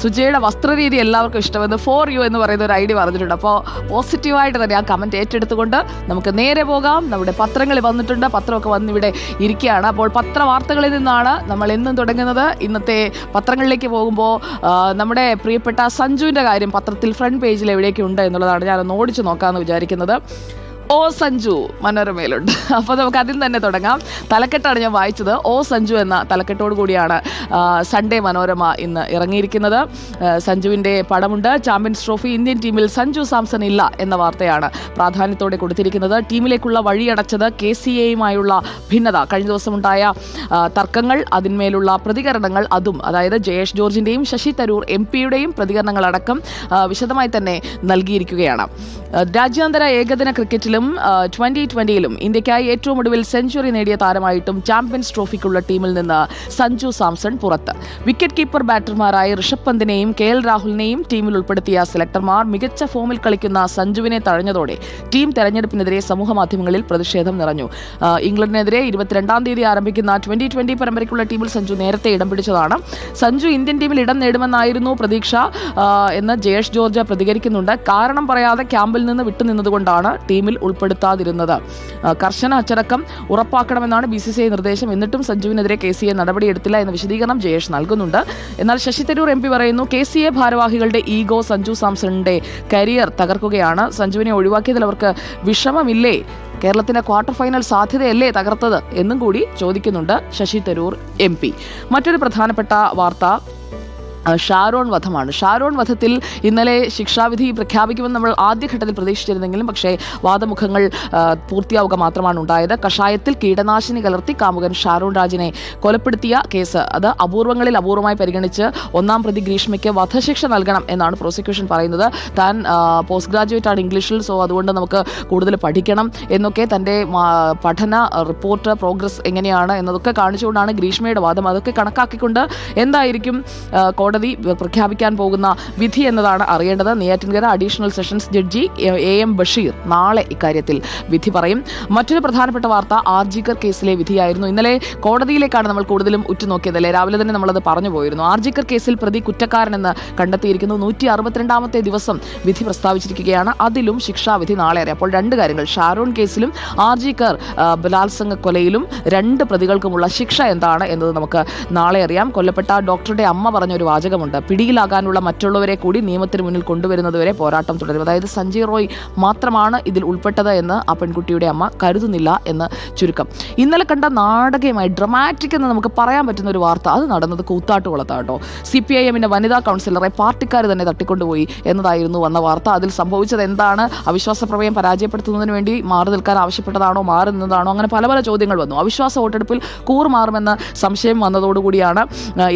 സുജയുടെ വസ്ത്രരീതി എല്ലാവർക്കും ഇഷ്ടമെന്ന് for you എന്ന് പറയുന്ന ഒരു ഐഡിയ പറഞ്ഞിട്ടുണ്ട്. അപ്പോൾ പോസിറ്റീവായിട്ട് തന്നെ ആ കമന്റ് ഏറ്റെടുത്തുകൊണ്ട് നമുക്ക് നേരെ പോകാം. നമ്മുടെ പത്രങ്ങളിൽ വന്നിട്ടുണ്ട്. പത്രമൊക്കെ വന്ന് ഇവിടെ ഇരിക്കുകയാണ്. അപ്പോൾ പത്രവാർത്തകളിൽ നിന്നാണ് നമ്മൾ എന്നും തുടങ്ങുന്നത്. ഇന്നത്തെ പത്രങ്ങളിലേക്ക് പോകുമ്പോൾ നമ്മുടെ പ്രിയപ്പെട്ട സഞ്ജുവിന്റെ കാര്യം പത്രത്തിൽ ഫ്രണ്ട് പേജിൽ എവിടെയൊക്കെ ഉണ്ട് എന്നുള്ളതാണ് ഞാനൊന്ന് ഓടിച്ചു നോക്കാമെന്ന് വിചാരിക്കുന്നത്. ഓ സഞ്ജു മനോരമയിലുണ്ട്. അപ്പോൾ നമുക്ക് അതിൽ തന്നെ തുടങ്ങാം. തലക്കെട്ടാണ് ഞാൻ വായിച്ചത്. ഓ സഞ്ജു എന്ന തലക്കെട്ടോട് കൂടിയാണ് സൺഡേ മനോരമ ഇന്ന് ഇറങ്ങിയിരിക്കുന്നത്. സഞ്ജുവിന്റെ പടമുണ്ട്. ചാമ്പ്യൻസ് ട്രോഫി ഇന്ത്യൻ ടീമിൽ സഞ്ജു സാംസൺ ഇല്ല എന്ന വാർത്തയാണ് പ്രാധാന്യത്തോടെ കൊടുത്തിരിക്കുന്നത്. ടീമിലേക്കുള്ള വഴിയടച്ചത് കെ സി എയുമായുള്ള ഭിന്നത. കഴിഞ്ഞ ദിവസമുണ്ടായ തർക്കങ്ങൾ അതിന്മേലുള്ള പ്രതികരണങ്ങൾ അതും അതായത് ജയേഷ് ജോർജിന്റെയും ശശി തരൂർ എം പിയുടെയും പ്രതികരണങ്ങളടക്കം വിശദമായി തന്നെ നൽകിയിരിക്കുകയാണ്. രാജ്യാന്തര ഏകദിന ക്രിക്കറ്റിലും ട്വന്റി ട്വന്റിയിലും ഇന്ത്യക്കായി ഏറ്റവും ഒടുവിൽ സെഞ്ചുറി നേടിയ താരമായിട്ടും ചാമ്പ്യൻസ് ട്രോഫിക്കുള്ള ടീമിൽ നിന്ന് സഞ്ജു സാംസൺ പുറത്ത്. വിക്കറ്റ് കീപ്പർ ബാറ്റർമാരായ ഋഷഭ് പന്തിനെയും കെ എൽ രാഹുലിനെയും ടീമിൽ ഉൾപ്പെടുത്തിയ സെലക്ടർമാർ മികച്ച ഫോമിൽ കളിക്കുന്ന സഞ്ജുവിനെ തഴഞ്ഞതോടെ ടീം തെരഞ്ഞെടുപ്പിനെതിരെ സമൂഹ മാധ്യമങ്ങളിൽ പ്രതിഷേധം നിറഞ്ഞു. ഇംഗ്ലണ്ടിനെതിരെ ഇരുപത്തിരണ്ടാം തീയതി ആരംഭിക്കുന്ന ട്വന്റി ട്വന്റി പരമ്പരയ്ക്കുള്ള ടീമിൽ സഞ്ജു നേരത്തെ ഇടം പിടിച്ചതാണ്. സഞ്ജു ഇന്ത്യൻ ടീമിൽ ഇടം നേടുമെന്നായിരുന്നു പ്രതീക്ഷ എന്ന് ജയേഷ് ജോർജ് പ്രതികരിക്കുന്നുണ്ട്. കാരണം പറയാതെ ക്യാമ്പിൽ നിന്ന് വിട്ടുനിന്നതുകൊണ്ടാണ് ടീമിൽ ഉൾപ്പെടുത്താതിരുന്നത്. കർശന അച്ചടക്കം ഉറപ്പാക്കണമെന്നാണ് ബി സി സി ഐ നിർദ്ദേശം. എന്നിട്ടും സഞ്ജുവിനെതിരെ കെ സി എ നടപടിയെടുത്തില്ല എന്ന വിശദീകരണം ജയേഷ് നൽകുന്നുണ്ട്. എന്നാൽ ശശി തരൂർ എം പി പറയുന്നു കെ സി എ ഭാരവാഹികളുടെ ഈഗോ സഞ്ജു സാംസണിന്റെ കരിയർ തകർക്കുകയാണ്. സഞ്ജുവിനെ ഒഴിവാക്കിയതിൽ അവർക്ക് വിഷമമില്ലേ? കേരളത്തിന്റെ ക്വാർട്ടർ ഫൈനൽ സാധ്യതയല്ലേ തകർത്തത്? എന്നും കൂടി ചോദിക്കുന്നുണ്ട് ശശി തരൂർ എം മറ്റൊരു പ്രധാനപ്പെട്ട വാർത്ത ഷാരോൺ വധമാണ്. ഷാരോൺ വധത്തിൽ ഇന്നലെ ശിക്ഷാവിധി പ്രഖ്യാപിക്കുമെന്ന് നമ്മൾ ആദ്യഘട്ടത്തിൽ പ്രതീക്ഷിച്ചിരുന്നെങ്കിലും പക്ഷേ വാദമുഖങ്ങൾ പൂർത്തിയാവുക മാത്രമാണ് ഉണ്ടായത്. കഷായത്തിൽ കീടനാശിനി കലർത്തി കാമുകൻ ഷാരോൺ രാജിനെ കൊലപ്പെടുത്തിയ കേസ് അത് അപൂർവങ്ങളിൽ അപൂർവമായി പരിഗണിച്ച് ഒന്നാം പ്രതി ഗ്രീഷ്മയ്ക്ക് വധശിക്ഷ നൽകണം എന്നാണ് പ്രോസിക്യൂഷൻ പറയുന്നത്. താൻ പോസ്റ്റ് ഗ്രാജുവേറ്റ് ആണ് ഇംഗ്ലീഷിൽ സോ അതുകൊണ്ട് നമുക്ക് കൂടുതൽ പഠിക്കണം എന്നൊക്കെ തന്റെ പഠന റിപ്പോർട്ട് പ്രോഗ്രസ് എങ്ങനെയാണ് എന്നതൊക്കെ കാണിച്ചുകൊണ്ടാണ് ഗ്രീഷ്മയുടെ വാദം. അതൊക്കെ കണക്കാക്കിക്കൊണ്ട് എന്തായിരിക്കും കോടതി പ്രഖ്യാപിക്കാൻ പോകുന്ന വിധി എന്നതാണ് അറിയേണ്ടത്. Neyyattinkara additional sessions judge A M Basheer നാളെ ഇക്കാര്യത്തിൽ വിധി പറയും. മറ്റൊരു പ്രധാനപ്പെട്ട വാർത്ത ആർജിക്കർ കേസിലെ വിധിയായിരുന്നു. ഇന്നലെ കോടതിയിലേക്കാണ് നമ്മൾ കൂടുതലും ഉറ്റുനോക്കിയതല്ലേ? രാവിലെ തന്നെ നമ്മളത് പറഞ്ഞു പോയിരുന്നു. ആർജിക്കർ കേസിൽ പ്രതി കുറ്റക്കാരനെന്ന് കണ്ടെത്തിയിരിക്കുന്നു. നൂറ്റി അറുപത്തിരണ്ടാമത്തെ ദിവസം വിധി പ്രസ്താവിച്ചിരിക്കുകയാണ്. അതിലും ശിക്ഷാവിധി നാളെ അറിയാം അപ്പോൾ രണ്ട് കാര്യങ്ങൾ. ഷാരോൺ കേസിലും ആർജിക്കർ ബലാത്സംഗ കൊലയിലും രണ്ട് പ്രതികൾക്കുമുള്ള ശിക്ഷ എന്താണ് എന്നത് നമുക്ക് നാളെ അറിയാം. കൊല്ലപ്പെട്ട ഡോക്ടറുടെ അമ്മ പറഞ്ഞൊരു വാചകമുണ്ട് പിടിയിലാകാനുള്ള മറ്റുള്ളവരെ കൂടി നിയമത്തിന് മുന്നിൽ കൊണ്ടുവരുന്നതുവരെ പോരാട്ടം തുടരും. അതായത് സഞ്ജയ് റോയ് മാത്രമാണ് ഇതിൽ ഉൾപ്പെട്ടത് എന്ന് ആ പെൺകുട്ടിയുടെ അമ്മ കരുതുന്നില്ല എന്ന് ചുരുക്കം. ഇന്നലെ കണ്ട നാടകീയമായി ഡ്രമാറ്റിക് എന്ന് നമുക്ക് പറയാൻ പറ്റുന്ന ഒരു വാർത്ത. അത് നടന്നത് കൂത്താട്ടുകുളത്താണ് കേട്ടോ സി പി ഐ എമ്മിന്റെ വനിതാ കൗൺസിലറെ പാർട്ടിക്കാർ തന്നെ തട്ടിക്കൊണ്ടുപോയി എന്നതായിരുന്നു വന്ന വാർത്ത. അതിൽ സംഭവിച്ചത് എന്താണ്? അവിശ്വാസ പ്രമേയം പരാജയപ്പെടുത്തുന്നതിന് വേണ്ടി മാറി നിൽക്കാൻ ആവശ്യപ്പെട്ടതാണോ? മാറി നിന്നതാണോ? അങ്ങനെ പല പല ചോദ്യങ്ങൾ വന്നു. അവിശ്വാസ വോട്ടെടുപ്പിൽ കൂറുമാറുമെന്ന സംശയം വന്നതോടുകൂടിയാണ്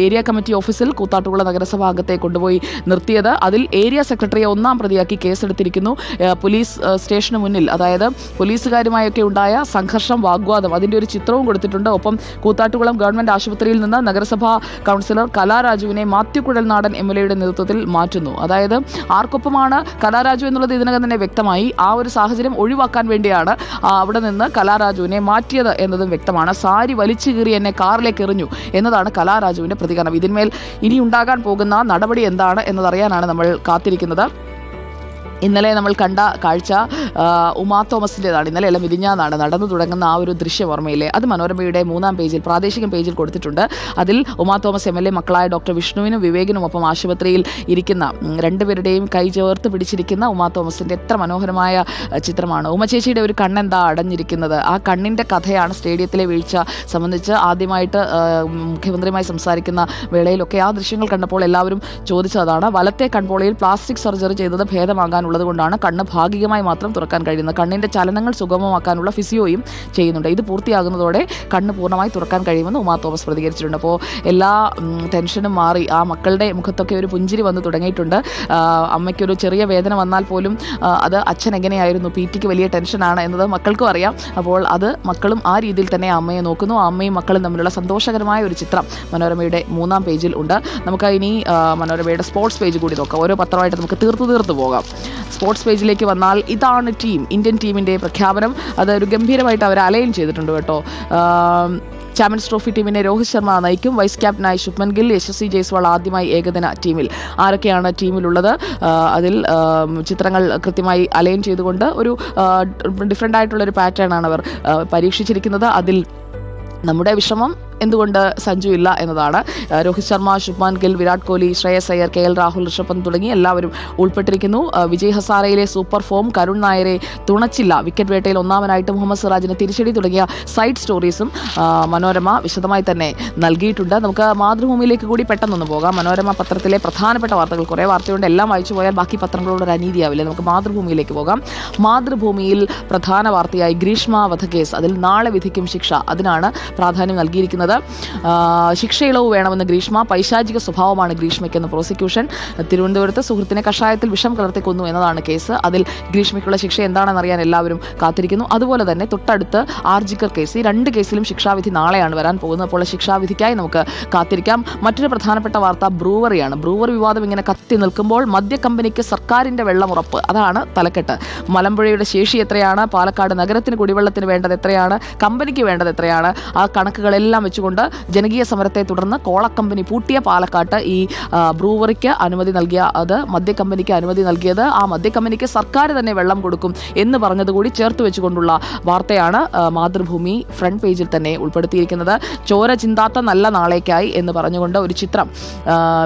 ഏരിയ കമ്മിറ്റി ഓഫീസിൽ കൂത്താട്ടുകുള നഗരസഭ അംഗത്തെ കൊണ്ടുപോയി നിർത്തിയത്. അതിൽ ഏരിയ സെക്രട്ടറിയെ ഒന്നാം പ്രതിയാക്കി കേസെടുത്തിരിക്കുന്നു. പോലീസ് സ്റ്റേഷന് മുന്നിൽ അതായത് പോലീസുകാരുമായൊക്കെ ഉണ്ടായ സംഘർഷം വാഗ്വാദം അതിന്റെ ഒരു ചിത്രവും കൊടുത്തിട്ടുണ്ട്. ഒപ്പം കൂത്താട്ടുകുളം ഗവൺമെന്റ് ആശുപത്രിയിൽ നിന്ന് നഗരസഭാ കൗൺസിലർ കലാരാജുവിനെ മാത്യു കുഴൽനാടൻ എം എൽ എയുടെ നേതൃത്വത്തിൽ മാറ്റുന്നു. അതായത് ആർക്കൊപ്പമാണ് കലാരാജു എന്നുള്ളത് ഇതിനകം തന്നെ വ്യക്തമായി. ആ ഒരു സാഹചര്യം ഒഴിവാക്കാൻ വേണ്ടിയാണ് അവിടെ നിന്ന് കലാരാജുവിനെ മാറ്റിയത് എന്നതും വ്യക്തമാണ്. സാരി വലിച്ചു കീറി എന്നെ കാറിലേക്ക് എറിഞ്ഞു എന്നതാണ് കലാരാജുവിന്റെ പ്രതികരണം. ഇതിന്മേൽ ഇനി ഉണ്ടാകാൻ പോകുന്ന നടപടി എന്താണ് എന്നതറിയാനാണ് നമ്മൾ കാത്തിരിക്കുന്നത്. ഇന്നലെ നമ്മൾ കണ്ട കാഴ്ച ഉമാ തോമസിന്റെതാണ് ഇന്നലെ അല്ല മിതിഞ്ഞാന്നാണ് നടന്നു തുടങ്ങുന്ന ആ ഒരു ദൃശ്യം ഓർമ്മയിലെ അത് മനോരമയുടെ മൂന്നാം പേജിൽ പ്രാദേശിക പേജിൽ കൊടുത്തിട്ടുണ്ട്. അതിൽ Uma Thomas M L A മക്കളായ ഡോക്ടർ വിഷ്ണുവിനും വിവേകിനും ഒപ്പം ആശുപത്രിയിൽ ഇരിക്കുന്ന രണ്ടുപേരുടെയും കൈ ചേർത്ത് പിടിച്ചിരിക്കുന്ന ഉമാ തോമസിന്റെ എത്ര മനോഹരമായ ചിത്രമാണ്. ഉമ ചേച്ചിയുടെ ഒരു കണ്ണെന്താ അടഞ്ഞിരിക്കുന്നത്? ആ കണ്ണിന്റെ കഥയാണ് സ്റ്റേഡിയത്തിലെ വീഴ്ച സംബന്ധിച്ച് ആദ്യമായിട്ട് മുഖ്യമന്ത്രിയുമായി സംസാരിക്കുന്ന വേളയിലൊക്കെ ആ ദൃശ്യങ്ങൾ കണ്ടപ്പോൾ എല്ലാവരും ചോദിച്ചതാണ്. വലത്തെ കൺപോളയിൽ പ്ലാസ്റ്റിക് സർജറി ചെയ്തത് ഭേദമാകാനുള്ളത് കൊണ്ടാണ് കണ്ണ് ഭാഗികമായി മാത്രം തുറക്കാൻ കഴിയുന്നത്. കണ്ണിന്റെ ചലനങ്ങൾ സുഗമമാക്കാനുള്ള ഫിസിയോയും ചെയ്യുന്നുണ്ട്. ഇത് പൂർത്തിയാകുന്നതോടെ കണ്ണ് പൂർണമായി തുറക്കാൻ കഴിയുമെന്ന് ഉമാ തോമസ് പ്രതികരിച്ചിട്ടുണ്ട്. അപ്പോൾ എല്ലാ ടെൻഷനും മാറി ആ മക്കളുടെ മുഖത്തൊക്കെ ഒരു പുഞ്ചിരി വന്ന് തുടങ്ങിയിട്ടുണ്ട്. അമ്മയ്ക്കൊരു ചെറിയ വേദന വന്നാൽ പോലും അത് അച്ഛൻ എങ്ങനെയായിരുന്നു? പി ടിക്ക് വലിയ ടെൻഷനാണ് എന്നത് മക്കൾക്കും അറിയാം. അപ്പോൾ അത് മക്കളും ആ രീതിയിൽ തന്നെ അമ്മയെ നോക്കുന്നു. അമ്മയും മക്കളും തമ്മിലുള്ള സന്തോഷകരമായ ഒരു ചിത്രം മനോരമയുടെ മൂന്നാം പേജിൽ ഉണ്ട്. നമുക്ക് ഇനി മനോരമയുടെ സ്പോർട്സ് പേജ് കൂടി നോക്കാം. ഓരോ പത്രമായിട്ട് നമുക്ക് തീർത്ത് തീർത്ത് പോകാം. സ്പോർട്സ് പേജിലേക്ക് വന്നാൽ ഇതാണ് ടീം ഇന്ത്യൻ ടീമിന്റെ പ്രഖ്യാപനം. അത് ഒരു ഗംഭീരമായിട്ട് അവർ അലൈൻ ചെയ്തിട്ടുണ്ട് കേട്ടോ. ചാമ്പ്യൻസ് ട്രോഫി ടീമിനെ രോഹിത് ശർമ്മ നയിക്കും. വൈസ് ക്യാപ്റ്റനായി ശുഭ്മൻ ഗിൽ യശസ്വി ജയ്സ്വാൾ ആദ്യമായി ഏകദിന ടീമിൽ. ആരൊക്കെയാണ് ടീമിലുള്ളത്? അതിൽ ചിത്രങ്ങൾ കൃത്യമായി അലൈൻ ചെയ്തുകൊണ്ട് ഒരു ഡിഫറെന്റ് ആയിട്ടുള്ളൊരു പാറ്റേൺ ആണ് അവർ പരീക്ഷിച്ചിരിക്കുന്നത്. അതിൽ നമ്മുടെ വിഷമം എന്തുകൊണ്ട് സഞ്ജു ഇല്ല എന്നതാണ്. രോഹിത് ശർമ്മ ശുഭ്മാൻ ഗിൽ വിരാട് കോഹ്ലി ശ്രേയസ് അയ്യർ കെ എൽ രാഹുൽ ഋഷഭ് പന്ത് തുടങ്ങി എല്ലാവരും ഉൾപ്പെട്ടിരിക്കുന്നു. വിജയ് ഹസാരയിലെ സൂപ്പർ ഫോം കരുൺ നായരെ തുണച്ചില്ല. വിക്കറ്റ് വേട്ടയിൽ ഒന്നാമനായിട്ട് മുഹമ്മദ് സിറാജിന് തിരിച്ചടി തുടങ്ങിയ സൈഡ് സ്റ്റോറീസും മനോരമ വിശദമായി തന്നെ നൽകിയിട്ടുണ്ട്. നമുക്ക് മാതൃഭൂമിയിലേക്ക് കൂടി പെട്ടെന്നൊന്ന് പോകാം. മനോരമ പത്രത്തിലെ പ്രധാനപ്പെട്ട വാർത്തകൾ കുറേ വാർത്തയുണ്ട് എല്ലാം വായിച്ചു പോയാൽ ബാക്കി പത്രങ്ങളോട് ഒരു അനീതിയാവില്ല. നമുക്ക് മാതൃഭൂമിയിലേക്ക് പോകാം. മാതൃഭൂമിയിൽ പ്രധാന വാർത്തയായി ഗ്രീഷ്മ വധക്കേസ്. അതിൽ നാളെ വിധിക്കും ശിക്ഷ. അതിനാണ് പ്രാധാന്യം നൽകിയിരിക്കുന്നത്. ആ, ശിക്ഷയിളവ് വേണമെന്ന് ഗ്രീഷ്മ പൈശാചിക സ്വഭാവമാണ് ഗ്രീഷ്മയ്ക്കെന്ന് പ്രോസിക്യൂഷൻ. തിരുവനന്തപുരത്ത് സുഹൃത്തിനെ കഷായത്തിൽ വിഷം കലർത്തി കൊന്നു എന്നതാണ് കേസ്. അതിൽ ഗ്രീഷ്മയ്ക്കുള്ള ശിക്ഷ എന്താണെന്ന് അറിയാൻ എല്ലാവരും കാത്തിരിക്കുന്നു. അതുപോലെ തന്നെ തൊട്ടടുത്ത് ആർജിക്കർ കേസ് ഈ രണ്ട് കേസിലും ശിക്ഷാവിധി നാളെയാണ് വരാൻ പോകുന്നത്. അപ്പോൾ ശിക്ഷാവിധിക്കായി നമുക്ക് കാത്തിരിക്കാം. മറ്റൊരു പ്രധാനപ്പെട്ട വാർത്ത ബ്രൂവറിയാണ്. ബ്രൂവർ വിവാദം ഇങ്ങനെ കത്തി നിൽക്കുമ്പോൾ മദ്യ കമ്പനിക്ക് സർക്കാരിന്റെ വെള്ളമുറപ്പ് അതാണ് തലക്കെട്ട്. മലമ്പുഴയുടെ ശേഷി എത്രയാണ്? പാലക്കാട് നഗരത്തിന് കുടിവെള്ളത്തിന് വേണ്ടത് എത്രയാണ്? കമ്പനിക്ക് വേണ്ടത് എത്രയാണ്? ആ കണക്കുകളെല്ലാം വെച്ചുകൊണ്ട് ജനകീയ സമരത്തെ തുടർന്ന് കോള കമ്പനി പൂട്ടിയ പാലക്കാട്ട് ഈ ബ്രൂവറിക്ക് അനുമതി നൽകിയ അത് മദ്യ കമ്പനിക്ക് അനുമതി നൽകിയത് ആ മദ്യ കമ്പനിക്ക് സർക്കാർ തന്നെ വെള്ളം കൊടുക്കും എന്ന് പറഞ്ഞത് കൂടി ചേർത്ത് വെച്ചുകൊണ്ടുള്ള വാർത്തയാണ് മാതൃഭൂമി ഫ്രണ്ട് പേജിൽ തന്നെ ഉൾപ്പെടുത്തിയിരിക്കുന്നത്. ചോര ചിന്താത്ത നല്ല നാളേക്കായി എന്ന് പറഞ്ഞുകൊണ്ട് ഒരു ചിത്രം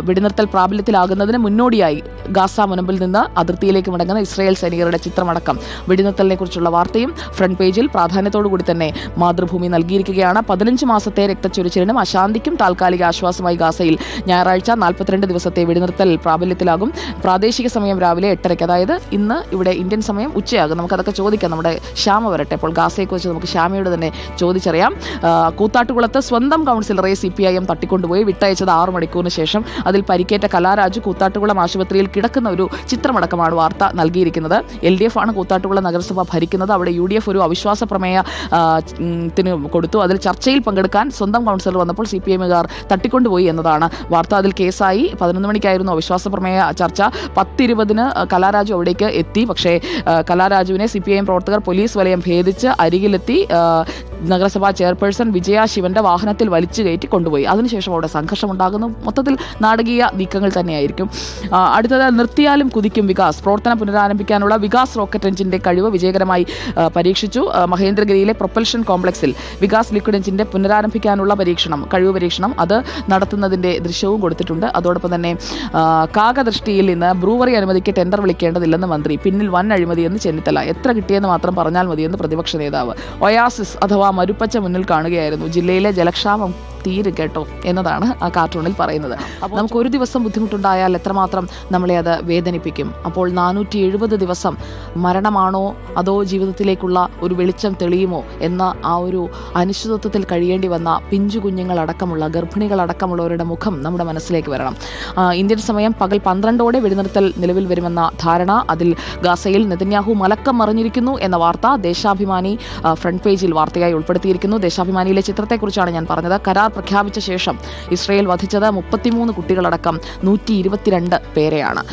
വെടിനിർത്തൽ പ്രാബല്യത്തിലാകുന്നതിന് മുന്നോടിയായി ഗാസ മുനമ്പിൽ നിന്ന് അതിർത്തിയിലേക്ക് മടങ്ങുന്ന ഇസ്രായേൽ സൈനികരുടെ ചിത്രമടക്കം. വെടിനിർത്തലിനെ കുറിച്ചുള്ള വാർത്തയും ഫ്രണ്ട് പേജിൽ പ്രാധാന്യത്തോടു കൂടി തന്നെ മാതൃഭൂമി നൽകിയിരിക്കുകയാണ്. പതിനഞ്ച് മാസത്തെ രക്തച്ചൊരിച്ചിലിനും അശാന്തിക്കും താൽക്കാലിക ആശ്വാസമായി ഗാസയിൽ ഞായറാഴ്ച നാൽപ്പത്തിരണ്ട് ദിവസത്തെ വെടിനിർത്തൽ പ്രാബല്യത്തിലാകും. പ്രാദേശിക സമയം രാവിലെ എട്ടരയ്ക്ക്. അതായത് ഇന്ന് ഇവിടെ ഇന്ത്യൻ സമയം ഉച്ചയാകും. നമുക്കതൊക്കെ ചോദിക്കാം. നമ്മുടെ ശ്യാമ വരട്ടെ. അപ്പോൾ ഗാസയെക്കുറിച്ച് നമുക്ക് ശ്യാമയോട് തന്നെ ചോദിച്ചറിയാം. കൂത്താട്ടുകുളത്ത് സ്വന്തം കൗൺസിലറെ സി പി ഐ എം തട്ടിക്കൊണ്ടുപോയി വിട്ടയച്ചത് ആറു മണിക്കൂറിന് ശേഷം അതിൽ പരിക്കേറ്റ കലാരാജു കൂത്താട്ടുകുളം ആശുപത്രിയിൽ കിടക്കുന്ന ഒരു ചിത്രമടക്കമാണ് വാർത്ത നൽകിയിരിക്കുന്നത്. എൽ ഡി എഫ് ആണ് കൂത്താട്ടുകുളം നഗരസഭ ഭരിക്കുന്നത്. അവിടെ യു ഡി എഫ് ഒരു അവിശ്വാസ പ്രമേയ ആ, ഉം, ത്തിന് കൊടുത്തു. അതിൽ ചർച്ചയിൽ പങ്കെടുക്കാൻ സ്വന്തം കൗൺസിലർ വന്നപ്പോൾ സി പി എമ്മുകാർ തട്ടിക്കൊണ്ടുപോയി എന്നതാണ് വാർത്ത. അതിൽ കേസായി. പതിനൊന്ന് മണിക്കായിരുന്നു അവിശ്വാസ പ്രമേയ ചർച്ച. പത്തിരുപതിന് കലാരാജു അവിടേക്ക് എത്തി. പക്ഷേ കലാരാജുവിനെ സി പി ഐ എം പ്രവർത്തകർ പോലീസ് വലയം ഭേദിച്ച് അരികിലെത്തി. നഗരസഭാ ചെയർപേഴ്സൺ വിജയ ശിവന്റെ വാഹനത്തിൽ വലിച്ചു കയറ്റി കൊണ്ടുപോയി. അതിനുശേഷം അവിടെ സംഘർഷം ഉണ്ടാകുന്നു മൊത്തത്തിൽ നാടകീയ നീക്കങ്ങൾ തന്നെയായിരിക്കും. അടുത്തത് നിർത്തിയാലും കുതിക്കും വികാസ്. പ്രവർത്തനം പുനരാരംഭിക്കാനുള്ള വികാസ് റോക്കറ്റ് എഞ്ചിന്റെ കഴിവ് വിജയകരമായി പരീക്ഷിച്ചു. മഹേന്ദ്രഗിരിയിലെ പ്രൊപ്പൽഷൻ കോംപ്ലക്സിൽ വികാസ് ലിക്വിഡ് എഞ്ചിന്റെ പുനരാരംഭിക്കാനുള്ള പരീക്ഷണം കഴിവ് പരീക്ഷണം അത് നടത്തുന്നതിന്റെ ദൃശ്യവും കൊടുത്തിട്ടുണ്ട്. അതോടൊപ്പം തന്നെ കാകദൃഷ്ടിയിൽ നിന്ന് ബ്രൂവറി അനുമതിക്ക് ടെൻഡർ വിളിക്കേണ്ടതില്ലെന്ന് മന്ത്രി. പിന്നിൽ വൻ അഴിമതിയെന്ന് ചെന്നിത്തല. എത്ര കിട്ടിയെന്ന് മാത്രം പറഞ്ഞാൽ മതിയെന്ന് പ്രതിപക്ഷ നേതാവ്. ഒയാസിസ് അഥവാ മരുപ്പച്ച മുന്നിൽ കാണുകയായിരുന്നു. ജില്ലയിലെ ജലക്ഷാമം തീരെ കേട്ടോ എന്നതാണ് ആ കാർട്ടൂണിൽ പറയുന്നത്. നമുക്ക് ഒരു ദിവസം ബുദ്ധിമുട്ടുണ്ടായാൽ എത്രമാത്രം നമ്മളെ അത് വേദനിപ്പിക്കും. അപ്പോൾ നാനൂറ്റി എഴുപത് ദിവസം മരണമാണോ അതോ ജീവിതത്തിലേക്കുള്ള ഒരു വെളിച്ചം തെളിയുമോ എന്ന ആ ഒരു അനിശ്ചിതത്വത്തിൽ കഴിയേണ്ടി വന്ന പിഞ്ചു കുഞ്ഞുങ്ങളടക്കമുള്ള ഗർഭിണികളടക്കമുള്ളവരുടെ മുഖം നമ്മുടെ മനസ്സിലേക്ക് വരണം. ഇന്ത്യൻ സമയം പകൽ പന്ത്രണ്ടോടെ വെടിനിർത്തൽ നിലവിൽ വരുമെന്ന ധാരണ അതിൽ ഗാസയിൽ നെതന്യാഹു മലക്കം മറിഞ്ഞിരിക്കുന്നു എന്ന വാർത്ത ദേശാഭിമാനി ഫ്രണ്ട് പേജിൽ വാർത്തയായി ഉൾപ്പെടുത്തിയിരിക്കുന്നു. ദേശാഭിമാനിയിലെ ചിത്രത്തെക്കുറിച്ചാണ് ഞാൻ പറഞ്ഞത്. കരാർ പ്രഖ്യാപിച്ച ശേഷം ഇസ്രയേൽ വധിച്ചത് മുപ്പത്തിമൂന്ന് കുട്ടികളടക്കം നൂറ്റി ഇരുപത്തിരണ്ട് പേരെയാണ്.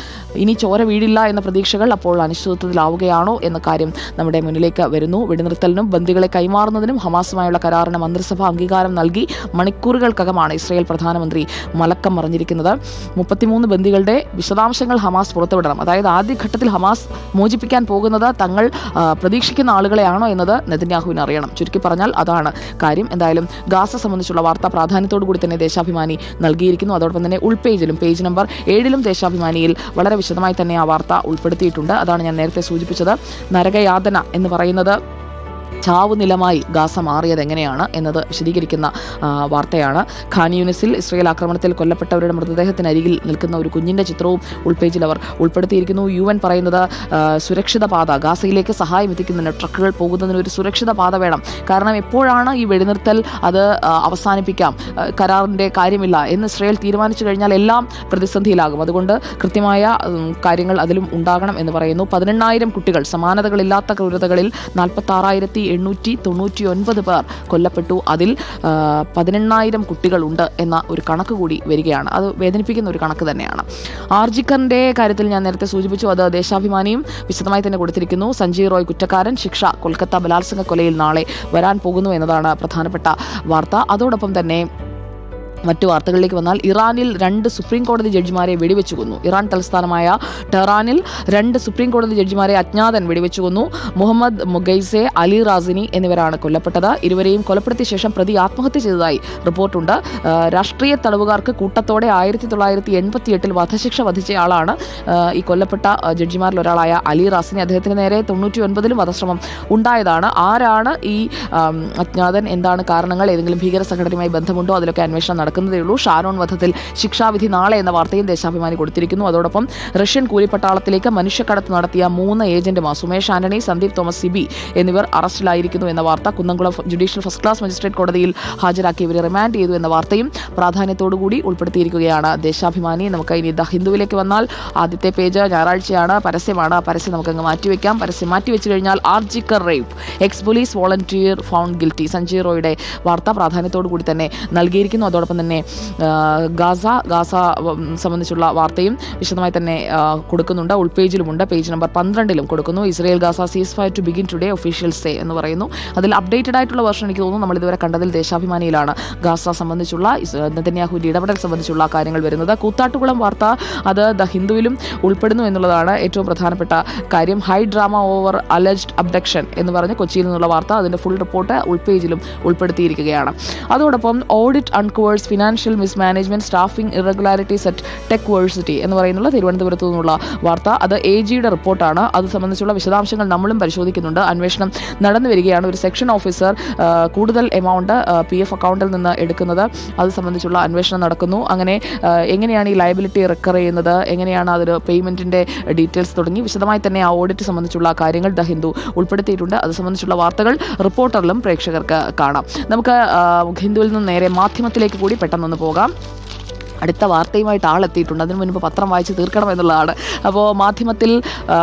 ഇനി ചോര വീടില്ല എന്ന പ്രതീക്ഷകൾ അപ്പോൾ അനിശ്ചിതത്വത്തിലാവുകയാണോ എന്ന കാര്യം നമ്മുടെ മുന്നിലേക്ക് വരുന്നു. വെടിനിർത്തലിനും ബന്ദികളെ കൈമാറുന്നതിനും ഹമാസുമായുള്ള കരാറിന് മന്ത്രിസഭ അംഗീകാരം നൽകി മണിക്കൂറുകൾക്കകമാണ് ഇസ്രയേൽ പ്രധാനമന്ത്രി മലക്കം മറിഞ്ഞിരിക്കുന്നത്. മുപ്പത്തിമൂന്ന് ബന്ദികളുടെ വിശദാംശങ്ങൾ ഹമാസ് പുറത്തുവിടണം. അതായത് ആദ്യഘട്ടത്തിൽ ഹമാസ് മോചിപ്പിക്കാൻ പോകുന്നത് തങ്ങൾ പ്രതീക്ഷിക്കുന്ന ആളുകളെയാണോ എന്നത് നെതന്യാഹുവിന് അറിയണം. ചുരുക്കി പറഞ്ഞാൽ അതാണ് കാര്യം. എന്തായാലും ഗാസ സംബന്ധിച്ചുള്ള വാർത്ത പ്രാധാന്യത്തോടു കൂടി തന്നെ ദേശാഭിമാനി നൽകിയിരിക്കുന്നു. അതോടൊപ്പം തന്നെ ഉൾപേജിലും പേജ് നമ്പർ ഏഴിലും ദേശാഭിമാനിയിൽ വളരെ വിശദമായി തന്നെ ആ വാർത്ത ഉൾപ്പെടുത്തിയിട്ടുണ്ട്. അതാണ് ഞാൻ നേരത്തെ സൂചിപ്പിച്ചത്. നരകയാതന എന്ന് പറയുന്നത് ചാവ് നിലമായി ഗാസ മാറിയത് എങ്ങനെയാണ് എന്നത് വിശദീകരിക്കുന്ന വാർത്തയാണ്. ഖാൻ യൂണിസിൽ ഇസ്രയേൽ ആക്രമണത്തിൽ കൊല്ലപ്പെട്ടവരുടെ മൃതദേഹത്തിനരികിൽ നിൽക്കുന്ന ഒരു കുഞ്ഞിന്റെ ചിത്രവും ഉൾപേജിൽ അവർ ഉൾപ്പെടുത്തിയിരിക്കുന്നു. യു എൻ പറയുന്നത് സുരക്ഷിത പാത ഗാസയിലേക്ക് സഹായം എത്തിക്കുന്നതിന് ട്രക്കുകൾ പോകുന്നതിന് ഒരു സുരക്ഷിത പാത വേണം. കാരണം എപ്പോഴാണ് ഈ വെടിനിർത്തൽ അത് അവസാനിപ്പിക്കാം? കരാറിന്റെ കാര്യമില്ല എന്ന് ഇസ്രയേൽ തീരുമാനിച്ചു കഴിഞ്ഞാൽ എല്ലാം പ്രതിസന്ധിയിലാകും. അതുകൊണ്ട് കൃത്യമായ കാര്യങ്ങൾ അതിലും ഉണ്ടാകണം എന്ന് പറയുന്നു. പതിനെണ്ണായിരം കുട്ടികൾ സമാനതകളില്ലാത്ത ക്രൂരതകളിൽ നാൽപ്പത്തി ആറായിരത്തി എണ്ണൂറ്റി തൊണ്ണൂറ്റി ഒൻപത് പേർ കൊല്ലപ്പെട്ടു. അതിൽ പതിനെണ്ണായിരം കുട്ടികളുണ്ട് എന്ന ഒരു കണക്ക് കൂടി വരികയാണ്. അത് വേദനിപ്പിക്കുന്ന ഒരു കണക്ക് തന്നെയാണ്. ആർജിക്കറിന്റെ കാര്യത്തിൽ ഞാൻ നേരത്തെ സൂചിപ്പിച്ചു. അത് ദേശാഭിമാനിയും വിശദമായി തന്നെ കൊടുത്തിരിക്കുന്നു. സഞ്ജയ് റോയ് കുറ്റക്കാരൻ. ശിക്ഷ കൊൽക്കത്ത ബലാത്സംഗ കൊലയിൽ നാളെ വരാൻ പോകുന്നു എന്നതാണ് പ്രധാനപ്പെട്ട വാർത്ത. അതോടൊപ്പം തന്നെ മറ്റു വാർത്തകളിലേക്ക് വന്നാൽ ഇറാനിൽ രണ്ട് സുപ്രീം കോടതി ജഡ്ജിമാരെ വെടിവെച്ചു കൊന്നു ഇറാൻ തലസ്ഥാനമായ ടെറാനിൽ രണ്ട് സുപ്രീം കോടതി ജഡ്ജിമാരെ അജ്ഞാതൻ വെടിവെച്ചു കൊന്നു മുഹമ്മദ് മുഗൈസെ അലി റാസിനി എന്നിവരാണ് കൊല്ലപ്പെട്ടത്. ഇരുവരെയും കൊലപ്പെടുത്തിയ ശേഷം പ്രതി ആത്മഹത്യ ചെയ്തതായി റിപ്പോർട്ടുണ്ട്. രാഷ്ട്രീയ തടവുകാർക്ക് കൂട്ടത്തോടെ ആയിരത്തി തൊള്ളായിരത്തി എൺപത്തി എട്ടിൽ വധശിക്ഷ വധിച്ചയാളാണ് ഈ കൊല്ലപ്പെട്ട ജഡ്ജിമാരിൽ ഒരാളായ അലി റാസിനി അദ്ദേഹത്തിന് നേരെ തൊണ്ണൂറ്റി ഒൻപതിലും വധശ്രമം ഉണ്ടായതാണ്. ആരാണ് ഈ അജ്ഞാതൻ? എന്താണ് കാരണങ്ങൾ? ഏതെങ്കിലും ഭീകര സംഘടനയുമായി ബന്ധമുണ്ടോ? അതിലൊക്കെ അന്വേഷണം നടക്കുന്നതേ ഉള്ളൂ. ഷാരോൺ വധത്തിൽ ശിക്ഷാവിധി നാളെ എന്ന വാർത്തയും ദേശാഭിമാനി കൊടുത്തിരിക്കുന്നു. അതോടൊപ്പം റഷ്യൻ കൂലിപ്പട്ടാളത്തിലേക്ക് മനുഷ്യക്കടത്ത് നടത്തിയ മൂന്ന് ഏജന്റുമാർ സുമേഷ് ആന്റണി സന്ദീപ് തോമസ് സിബി എന്നിവർ അറസ്റ്റിലായിരിക്കുന്നു എന്ന വാർത്ത Kunnamkulam judicial first class magistrate കോടതിയിൽ ഹാജരാക്കി ഇവരെ റിമാൻഡ് ചെയ്തു എന്ന വാർത്തയും പ്രാധാന്യത്തോടുകൂടി ഉൾപ്പെടുത്തിയിരിക്കുകയാണ്. ദേശാഭിമാനി നമുക്ക് ഇനി ദ ഹിന്ദുവിലേക്ക് വന്നാൽ ആദ്യത്തെ പേജ് ഞായറാഴ്ചയാണ്. പരസ്യമാണ്. ആ പരസ്യം നമുക്കങ്ങ് മാറ്റിവെക്കാം. പരസ്യം മാറ്റിവെച്ചു കഴിഞ്ഞാൽ RG Kar rape. Ex police volunteer found guilty. Sanjay റോയുടെ വാർത്ത പ്രാധാന്യത്തോടു കൂടി തന്നെ നൽകിയിരിക്കുന്നു. അതോടൊപ്പം തന്നെ ഗാസ ഗാസ സംബന്ധിച്ചുള്ള വാർത്തയും വിശദമായി തന്നെ കൊടുക്കുന്നുണ്ട്. ഉൾപേജിലുമുണ്ട് പേജ് നമ്പർ പന്ത്രണ്ടിലും കൊടുക്കുന്നു. Israel Gaza ceasefire to begin today official say എന്ന് പറയുന്നു. അതിൽ അപ്ഡേറ്റഡ് ആയിട്ടുള്ള വേർഷൻ എനിക്ക് തോന്നുന്നു നമ്മൾ ഇതുവരെ കണ്ടതിൽ ദേശാഭിമാനിയിലാണ് ഗാസ സംബന്ധിച്ചുള്ള നെതന്യാഹുവിന്റെ ഇടപെടൽ സംബന്ധിച്ചുള്ള കാര്യങ്ങൾ വരുന്നത്. കൂത്താട്ടുകുളം വാർത്ത അത് ദ ഹിന്ദുവിലും ഉൾപ്പെടുന്നു എന്നുള്ളതാണ് ഏറ്റവും പ്രധാനപ്പെട്ട കാര്യം. High drama over alleged abduction എന്ന് പറഞ്ഞ് കൊച്ചിയിൽ നിന്നുള്ള വാർത്ത അതിന്റെ ഫുൾ റിപ്പോർട്ട് ഉൾപേജിലും ഉൾപ്പെടുത്തിയിരിക്കുകയാണ്. അതോടൊപ്പം audit uncovers financial mismanagement staffing irregularities at tech varsity എന്ന് പറയുന്നുള്ള തിരുവനന്തപുരത്തു നിന്നുള്ള വാർത്ത. അത് എ ജിയുടെ റിപ്പോർട്ടാണ്. അത് സംബന്ധിച്ചുള്ള വിശദാംശങ്ങൾ നമ്മളും പരിശോധിക്കുന്നുണ്ട്. അന്വേഷണം നടന്നു വരികയാണ്. ഒരു സെക്ഷൻ ഓഫീസർ കൂടുതൽ എമൗണ്ട് പി എഫ് അക്കൗണ്ടിൽ നിന്ന് എടുക്കുന്നത്. അത് സംബന്ധിച്ചുള്ള അന്വേഷണം നടക്കുന്നു. അങ്ങനെ എങ്ങനെയാണ് ഈ ലയബിലിറ്റി റിക്കർ ചെയ്യുന്നത്? എങ്ങനെയാണ് അതിൽ പേയ്മെന്റിന്റെ ഡീറ്റെയിൽസ് തുടങ്ങി? വിശദമായി തന്നെ ആ ഓഡിറ്റ് സംബന്ധിച്ചുള്ള കാര്യങ്ങൾ ദ ഹിന്ദു ഉൾപ്പെടുത്തിയിട്ടുണ്ട്. അത് സംബന്ധിച്ചുള്ള വാർത്തകൾ റിപ്പോർട്ടറിലും പ്രേക്ഷകർക്ക് കാണാം. നമുക്ക് ഹിന്ദുവിൽ നിന്ന് നേരെ മാധ്യമത്തിലേക്ക് കൂടി പെട്ടെന്നൊന്ന് പോകാം. അടുത്ത വാർത്തയുമായിട്ട് ആളെത്തിയിട്ടുണ്ട്. അതിനു മുൻപ് പത്രം വായിച്ച് തീർക്കണം എന്നുള്ളതാണ്. അപ്പോൾ മാധ്യമത്തിൽ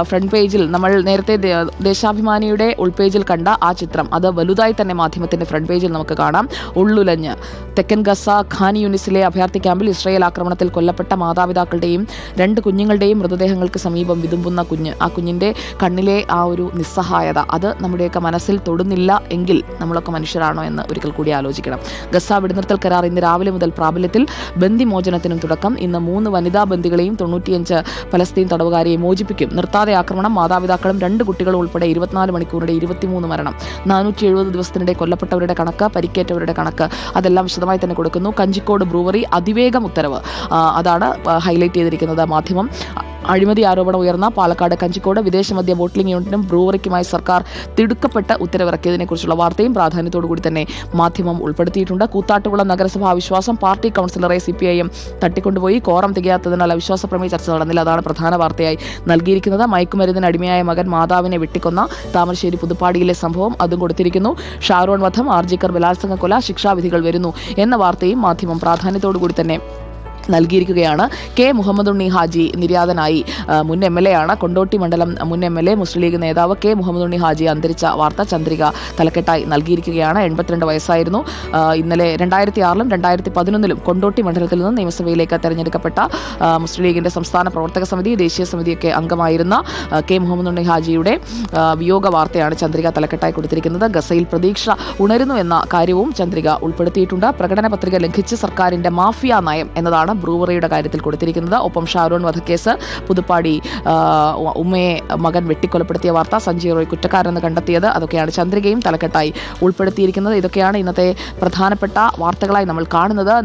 ഫ്രണ്ട് പേജിൽ നമ്മൾ നേരത്തെ ദേശാഭിമാനിയുടെ ഉൾപേജിൽ കണ്ട ആ ചിത്രം. അത് വലുതായി തന്നെ മാധ്യമത്തിന്റെ ഫ്രണ്ട് പേജിൽ നമുക്ക് കാണാം. ഉള്ളുലഞ്ഞ്. തെക്കൻ ഗസ ഖാൻ യൂണിസിലെ അഭയാർത്ഥി ക്യാമ്പിൽ ഇസ്രയേൽ ആക്രമണത്തിൽ കൊല്ലപ്പെട്ട മാതാപിതാക്കളുടെയും രണ്ട് കുഞ്ഞുങ്ങളുടെയും മൃതദേഹങ്ങൾക്ക് സമീപം വിതുമ്പുന്ന കുഞ്ഞ്. ആ കുഞ്ഞിന്റെ കണ്ണിലെ ആ ഒരു നിസ്സഹായത അത് നമ്മുടെയൊക്കെ മനസ്സിൽ തൊടുന്നില്ല എങ്കിൽ നമ്മളൊക്കെ മനുഷ്യരാണോ എന്ന് ഒരിക്കൽ കൂടി ആലോചിക്കണം. ഗസ വെടിനിർത്തൽ കരാർ ഇന്ന് രാവിലെ മുതൽ പ്രാബല്യത്തിൽ ബന്ദിമോചനത്തിനും തുടക്കം. ഇന്ന് മൂന്ന് വനിതാ ബന്ദികളെയും തൊണ്ണൂറ്റിയഞ്ച് ഫലസ്തീൻ തടവുകാരെയും മോചിപ്പിക്കും. നിർത്താതെ ആക്രമണം. മാതാപിതാക്കളും രണ്ട് കുട്ടികളും ഉൾപ്പെടെ ഇരുപത്തിനാല് മണിക്കൂറിന്റെ ഇരുപത്തിമൂന്ന് മരണം. നാനൂറ്റി എഴുപത് ദിവസത്തിനിടെ കൊല്ലപ്പെട്ടവരുടെ കണക്ക് പരിക്കേറ്റവരുടെ കണക്ക്. അതെല്ലാം വിശദമായി തന്നെ കൊടുക്കുന്നു. കഞ്ചിക്കോട് ബ്രൂവറി അതിവേഗം ഉത്തരവ്. അതാണ് ഹൈലൈറ്റ് ചെയ്തിരിക്കുന്നത് മാധ്യമം. അഴിമതി ആരോപണം ഉയർന്ന പാലക്കാട് കഞ്ചിക്കോട് വിദേശ മദ്യ ബോട്ട്ലിംഗ് യൂണിറ്റിനും ബ്രൂവറിക്കുമായി സർക്കാർ തിടുക്കപ്പെട്ട ഉത്തരവിറക്കിയതിനെക്കുറിച്ചുള്ള വാർത്തയും പ്രാധാന്യത്തോടു കൂടി തന്നെ മാധ്യമം ഉൾപ്പെടുത്തിയിട്ടുണ്ട്. കൂത്താട്ടുകുളം നഗരസഭാ വിശ്വാസം പാർട്ടി കൗൺസിലറെ സി പി ഐ തട്ടിക്കൊണ്ടുപോയി. കോറം തികയാത്തതിനാൽ അവിശ്വാസ പ്രമേയ ചർച്ച നടന്നില്ല. അതാണ് പ്രധാന വാർത്തയായി നൽകിയിരിക്കുന്നത്. മയക്കുമരുന്നിന് അടിമയായ മകൻ മാതാവിനെ വെട്ടിക്കൊന്ന താമരശ്ശേരി പുതുപ്പാടിയിലെ സംഭവം അതും കൊടുത്തിരിക്കുന്നു. ഷാരോൺ വധം ആർജിക്കർ ബലാത്സംഗ കൊല ശിക്ഷാവിധികൾ വരുന്നു എന്ന വാർത്തയും മാധ്യമം പ്രാധാന്യത്തോടു കൂടി തന്നെ നൽകിയിരിക്കുകയാണ്. കെ. മുഹമ്മദ് ഉണ്ണി ഹാജി നിര്യാതനായി മുൻ എം എൽ എ ആണ് കൊണ്ടോട്ടി മണ്ഡലം മുൻ M L A Muslim League നേതാവ് കെ. മുഹമ്മദ് ഉണ്ണി ഹാജി അന്തരിച്ച വാർത്ത ചന്ദ്രിക തലക്കെട്ടായി നൽകിയിരിക്കുകയാണ്. എൺപത്തിരണ്ട് വയസ്സായിരുന്നു. ഇന്നലെ രണ്ടായിരത്തി ആറിലും രണ്ടായിരത്തി പതിനൊന്നിലും കൊണ്ടോട്ടി മണ്ഡലത്തിൽ നിന്ന് നിയമസഭയിലേക്ക് തെരഞ്ഞെടുക്കപ്പെട്ട മുസ്ലിം ലീഗിന്റെ സംസ്ഥാന പ്രവർത്തക സമിതി ദേശീയ സമിതിയൊക്കെ അംഗമായിരുന്ന കെ. മുഹമ്മദ് ഉണ്ണി ഹാജിയുടെ വിയോഗ വാർത്തയാണ് ചന്ദ്രിക തലക്കെട്ടായി കൊടുത്തിരിക്കുന്നത്. ഗസയിൽ പ്രതീക്ഷ ഉണരുന്നു എന്ന കാര്യവും ചന്ദ്രിക ഉൾപ്പെടുത്തിയിട്ടുണ്ട്. പ്രകടന പത്രിക ലംഘിച്ച് സർക്കാരിന്റെ മാഫിയ നയം എന്നതാണ് ബ്രൂവറിയുടെ കാര്യത്തിൽ കൊടുത്തിരിക്കുന്നത്. ഒപ്പം ഷാരോൺ വധക്കേസ് പുതുപ്പാടി ഉമ്മയെ മകൻ വെട്ടിക്കൊലപ്പെടുത്തിയ വാർത്ത സഞ്ജയ് റോയ് കുറ്റക്കാരെന്ന് കണ്ടെത്തിയത്. അതൊക്കെയാണ് ചന്ദ്രികയും തലക്കെട്ടായി ഉൾപ്പെടുത്തിയിരിക്കുന്നത്. ഇതൊക്കെയാണ് ഇന്നത്തെ പ്രധാനപ്പെട്ട വാർത്തകളായി നമ്മൾ കാണുന്നത്.